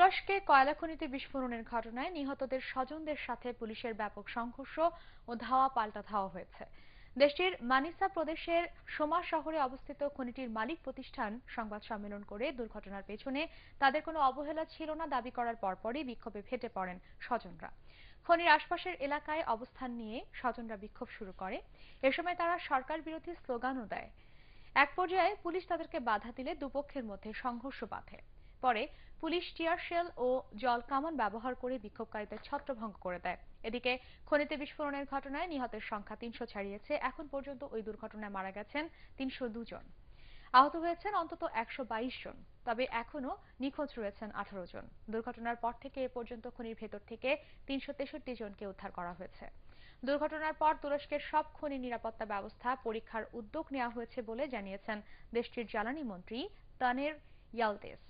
তুরস্কে কয়লা খনিতে বিস্ফোরণের ঘটনায় নিহতদের স্বজনদের সাথে পুলিশের ব্যাপক সংঘর্ষ ও ধাওয়া পাল্টা ধাওয়া হয়েছে। দেশটির মানিসা প্রদেশের সোমা শহরে অবস্থিত খনিটির মালিক প্রতিষ্ঠান সংবাদ সম্মেলন করে দুর্ঘটনার পেছনে তাদের কোনো অবহেলা ছিল না, দাবি করার পরপরই বিক্ষোভে ফেটে পড়েন স্বজনরা। খনির আশপাশের এলাকায় অবস্থান নিয়ে স্বজনরা বিক্ষোভ শুরু করে। এ সময় তারা সরকার বিরোধী স্লোগানও দেয়। এক পর্যায়ে পুলিশ তাদেরকে বাধা দিলে দুপক্ষের মধ্যে সংঘর্ষ বাধে। পরে পুলিশ টিয়ার শেল ও জল কামান ব্যবহার করে বিক্ষোভকারীদের ছত্রভঙ্গ করে দেয়। এদিকে খনিতে বিস্ফোরণের ঘটনায় নিহতের সংখ্যা তিনশো ছাড়িয়েছে। এখন পর্যন্ত ওই দুর্ঘটনায় মারা গেছেন তিনশো জন। আহত হয়েছেন অন্তত একশো বাইশ জন, তবে এখনও নিখোঁজ রয়েছেন আঠারো জন। দুর্ঘটনার পর থেকে এ পর্যন্ত খনির ভেতর থেকে তিনশো তেষট্টি জনকে উদ্ধার করা হয়েছে। দুর্ঘটনার পর তুরস্কের সব খনি নিরাপত্তা ব্যবস্থা পরীক্ষার উদ্যোগ নেওয়া হয়েছে বলে জানিয়েছেন দেশটির জ্বালানি মন্ত্রী তানের ইয়ালদেস।